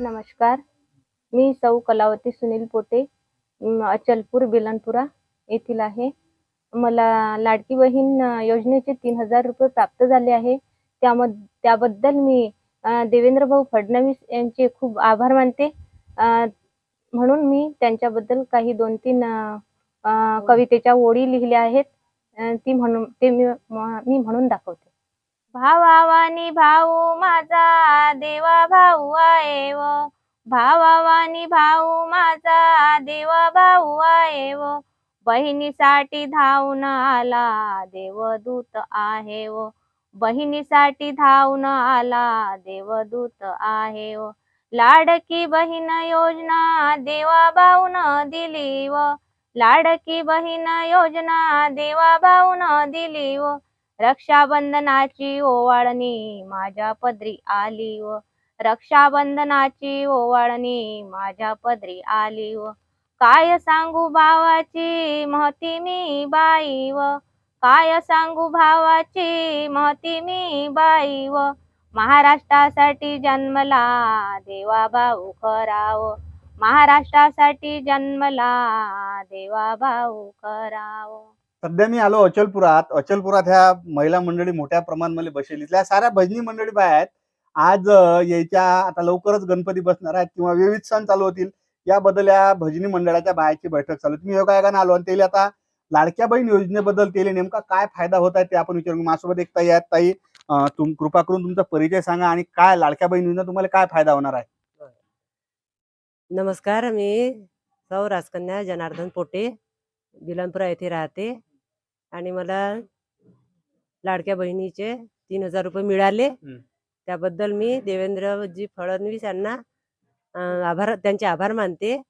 नमस्कार. मी सौ कलावती सुनील पोटे अचलपूर बेलनपुरा येथील आहे. मला लाडकी बहीण योजनेचे तीन हजार रुपये प्राप्त झाले आहे. त्याम त्याबद्दल मी देवेंद्रभाऊ देवेंद्र भाऊ फडणवीस यांचे खूप आभार मानते. म्हणून मी त्यांच्याबद्दल काही दोन तीन कवितेच्या ओळी लिहिल्या आहेत. ती म्हणून ते मी म्हणून दाखवते. भावावानी भाऊ माझा देवा भाऊ आहे व. भावावानी भाऊ माझा देवा भाऊ आहे व. बहिणीसाठी धावून आला देवदूत आहे व. बहिणीसाठी धावून आला देवदूत आहे व. लाडकी बहीण योजना देवा भाऊन दिली व. लाडकी बहीण योजना देवा भाऊन दिली व. रक्षाबंधनाची ओवाळणी माझ्या पदरी आली व. रक्षाबंधनाची ओवाळणी माझ्या पदरी आली व. काय सांगू भावाची महती मी बाई व. काय सांगू भावाची महती मी बाई व. महाराष्ट्रासाठी जन्मला देवा भाऊ कराव महाराष्ट्रासाठी जन्मला देवा भाऊ कराव सध्या मी आलो अचलपुरात. अचलपुरात ह्या महिला मंडळी मोठ्या प्रमाणामध्ये बसेल. इथल्या साऱ्या भजनी मंडळी बाया आहेत. आज यायच्या आता लवकरच गणपती बसणार आहेत किंवा विविध सण चालू होतील. याबद्दल या भजनी मंडळाच्या बायाची बैठक चालू आहे. तुम्ही योगायोगाने आलो आणि त्याला आता लाडक्या बहीण योजनेबद्दल त्याला नेमका काय फायदा होत आहे ते आपण विचारू माझ्यासोबत एक ताई आहेत. ताई तुम कृपा करून तुमचा परिचय सांगा आणि काय लाडक्या बहीण योजना तुम्हाला काय फायदा होणार आहे? नमस्कार मी सौ राजकन्या जनार्दन पोटे बिलनपुरा येथे राहते. आणि मला लाडक्या बहिणीचे तीन हजार रुपये मिळाले. त्याबद्दल मी देवेंद्रजी फडणवीस यांना आभार त्यांचे आभार मानते.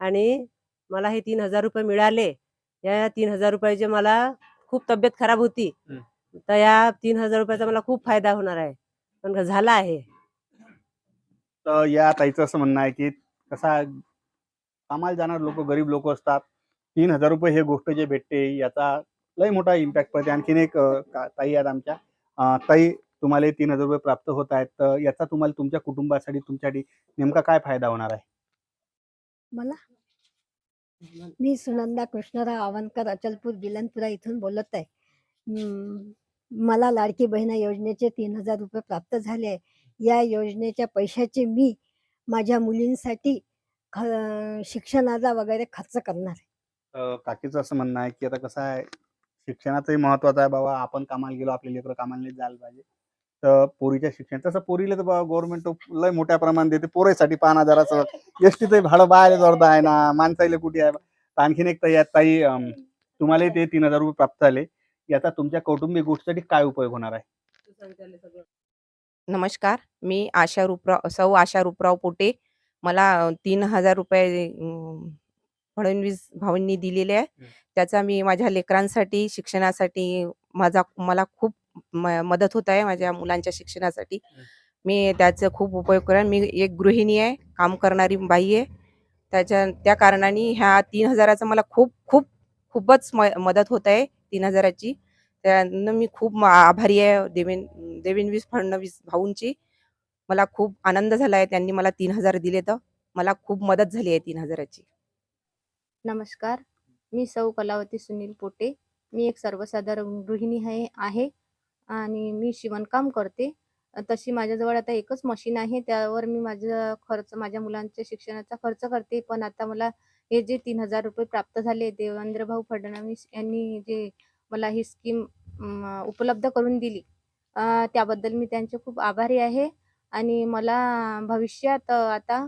आणि मला हे तीन हजार रुपये मिळाले. या तीन हजार रुपयाचे मला खूप तब्येत खराब होती. तर या तीन हजार रुपयाचा मला खूप फायदा होणार आहे. पण झाला आहे. तर या ताईचं असं म्हणणं आहे की कसा कामाला जाणार लोक गरीब लोक असतात. तीन हजार रुपये हे गोष्ट जे भेटते याचा लय मोठा इम्पॅक्ट पडते. आणखीन एक ताई आहेत आमच्या. ताई तुम्हाला तीन हजार रुपये प्राप्त होत आहेत. तर याचा तुम्हाला तुमच्या कुटुंबासाठी तुमच्यासाठी नेमका काय फायदा होणार आहे? मला? मी सुनंदा कृष्णराव आवनकर अचलपूर बिलनपुरा इथून बोलत आहे. मला लाडकी बहीण योजनेचे तीन हजार रुपये प्राप्त झाले आहे. या योजनेच्या पैशाचे मी माझ्या मुलींसाठी ख शिक्षणाला वगैरे खर्च करणार आहे. काकीचं असं म्हणणं आहे की आता कसं आहे शिक्षणाचंही महत्वाचं आहे बाबा. आपण कामाला गेलो आपले लेकरं कामाला नाही जायला पाहिजे. तर पोरीच्या शिक्षण तसं पोरीला तर बाबा गव्हर्नमेंट लय मोठ्या प्रमाणात देते. पोरीसाठी पाच हजाराचं एस टीचं भाडं बाहेर जोरदा आहे ना. माणसाईला कुठे आहे? आणखीन एक ताई ताई तुम्हाला ते तीन हजार रुपये प्राप्त झाले. याचा तुमच्या कौटुंबिक गोष्टीसाठी काय उपयोग होणार आहे? नमस्कार. मी आशा रुपराव सौ आशा रुपराव पोटे. मला तीन हजार रुपये फडणवीस भाऊंनी दिलेले आहे. त्याचा मी माझ्या लेकरांसाठी शिक्षणासाठी माझा मला खूप मदत होत आहे माझ्या मुलांच्या शिक्षणासाठी. मी त्याचा खूप उपयोग करेन. मी एक गृहिणी आहे काम करणारी बाई आहे. त्याच्या त्या कारणाने ह्या तीन हजाराचा मला खूप खूप खूपच म मदत होत आहे तीन हजाराची. त्यानं मी खूप म- आभारी आहे देवेन देवेंद्र फडणवीस भाऊंची. मला खूप आनंद झाला आहे. त्यांनी मला तीन हजार दिले तर मला खूप मदत झाली आहे तीन हजाराची. नमस्कार मी सौ कलावती सुनील पोटे. मी एक सर्वसाधारण गृहिणी आहे आहे आणि मी शिवणकाम करते. तशी माझ्याजवळ आता एकच मशीन आहे त्यावर मी माझा खर्च माझ्या मुलांच्या शिक्षणाचा खर्च करते. पण आता मला हे जे तीन हजार रुपये प्राप्त झाले देवेंद्र भाऊ फडणवीस यांनी जे मला ही स्कीम उपलब्ध करून दिली त्याबद्दल मी त्यांचे खूप आभारी आहे. आणि मला भविष्यात आता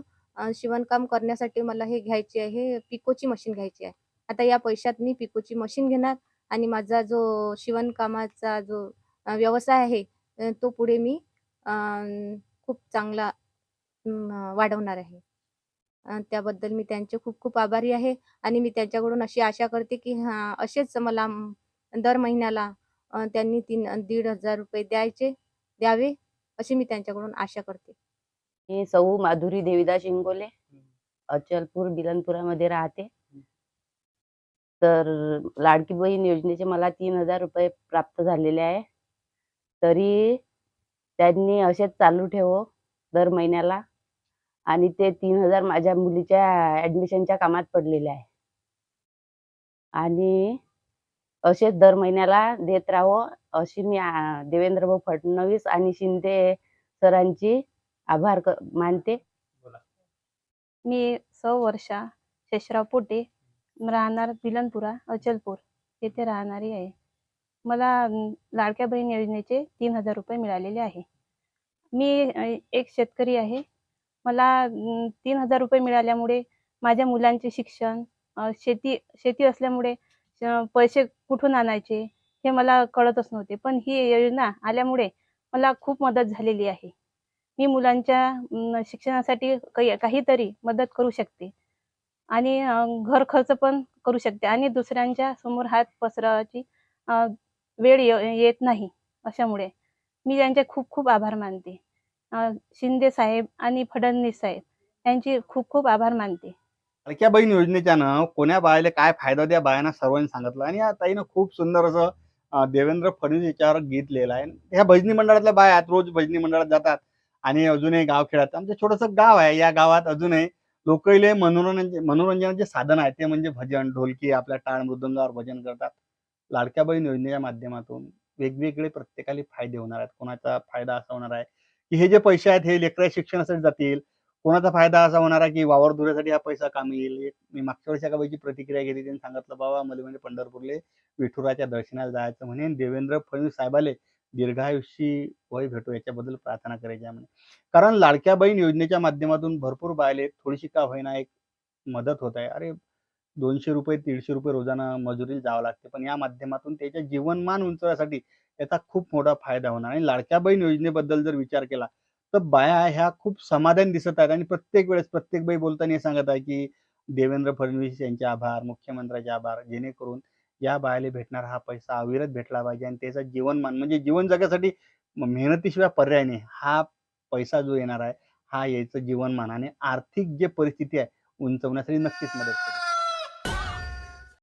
शिवणकाम करण्यासाठी मला हे घ्यायचे आहे पिकोची मशीन घ्यायची आहे. आता या पैशात मी पिकोची मशीन घेणार आणि माझा जो शिवणकामाचा जो व्यवसाय आहे तो पुढे मी खूप चांगला वाढवणार आहे. त्याबद्दल मी त्यांचे खूप खूप आभारी आहे आणि मी त्यांच्याकडून अशी आशा करते की हा असेच मला दर महिन्याला त्यांनी तीन दीड हजार रुपये द्यायचे द्यावे अशी मी त्यांच्याकडून आशा करते. मी सौ माधुरी देविदास इंगोले अचलपूर बिलनपुरामध्ये राहते. तर लाडकी बहीण योजनेचे मला तीन हजार रुपये प्राप्त झालेले आहे. तरी त्यांनी असेच चालू ठेवो दर महिन्याला आणि ते तीन हजार माझ्या मुलीच्या ऍडमिशनच्या कामात पडलेले आहे. आणि असेच दर महिन्याला देत राहावं अशी मी देवेंद्रभाऊ फडणवीस आणि शिंदे सरांची आभार क- मानते. मी सौ वर्षा शेषराव पोटे राहणार बिलनपुरा अचलपूर. येथे राहणारी आहे. मला लाडक्या बहीण योजनेचे तीन हजार रुपये मिळालेले आहे. मी एक शेतकरी आहे. मला तीन हजार रुपये मिळाल्यामुळे माझ्या मुलांचे शिक्षण शेती शेती असल्यामुळे पैसे कुठून आणायचे हे मला कळतच नव्हते. पण ही योजना आल्यामुळे मला खूप मदत झालेली आहे. मी मुलांच्या शिक्षणासाठी काही काहीतरी मदत करू शकते. आणि घर खर्च पण करू शकते. आणि दुसऱ्यांच्या समोर हात पसरवायची वेळ येत नाही अशामुळे. मी त्यांचे खूप खूप आभार मानते. शिंदे साहेब आणि फडणवीस साहेब यांचे खूप खूप आभार मानते. लाडक्या बहीण योजनेच्यानं कोण्या बायाला काय फायदा द्या बायांना सर्वांनी सांगितलं. आणि या ताईनं खूप सुंदर असं देवेंद्र फडणवीस याच्यावर गीत लिहिलं आहे ह्या भजनी मंडळातल्या बाया आहेत रोज भजनी मंडळात जातात. आणि अजूनही गाव खेळात आमचं छोटंसं गाव आहे. या गावात अजूनही लोकले मनोरंजन मनोरंजनाचे साधन आहे. ते म्हणजे भजन ढोलकी आपल्या टाळ मृदंगावर भजन करतात. लाडक्या बहीण योजनेच्या माध्यमातून वेगवेगळे प्रत्येकाला फायदे होणार आहेत. कोणाचा फायदा असा होणार आहे की हे जे पैसे आहेत हे लेकरा शिक्षणासाठी जातील. कोणाचा फायदा असा होणार आहे की वावर धुऱ्यासाठी हा पैसा कामी येईल मी मागच्या वर्षी एका बाईची प्रतिक्रिया घेतली. त्यांनी सांगितलं बाबा मला म्हणजे पंढरपूरले विठुराच्या दर्शनाला जायचं म्हणे. देवेंद्र फडणवीस साहेबाले दीर्घायुषी वय भेटो याच्याबद्दल प्रार्थना करायची आहे म्हणे. कारण लाडक्या बहीण योजनेच्या माध्यमातून भरपूर बायले थोडीशी का होईना एक मदत होत आहे. अरे दोनशे रुपये दीडशे रुपये रोजाना मजुरीला जावं लागते. पण या माध्यमातून त्याच्या जीवनमान उंचवण्यासाठी याचा खूप मोठा फायदा होणार आणि लाडक्या बहीण योजनेबद्दल जर विचार केला तर बाया ह्या खूप समाधान दिसत आहेत. आणि प्रत्येक वेळेस प्रत्येक बाई बोलताना हे सांगत आहे की देवेंद्र फडणवीस यांचे आभार मुख्यमंत्र्याचे आभार जेणेकरून या बायाला भेटणारा हा पैसा अविरत भेटला पाहिजे आणि त्याचा जीवनमान म्हणजे जीवन जगासाठी मेहनतीशिवाय पर्याय नाही. हा पैसा जो येणार आहे हा याचं जीवनमान आणि आर्थिक जे परिस्थिती आहे उंचवण्यासाठी नक्कीच मदत करेल.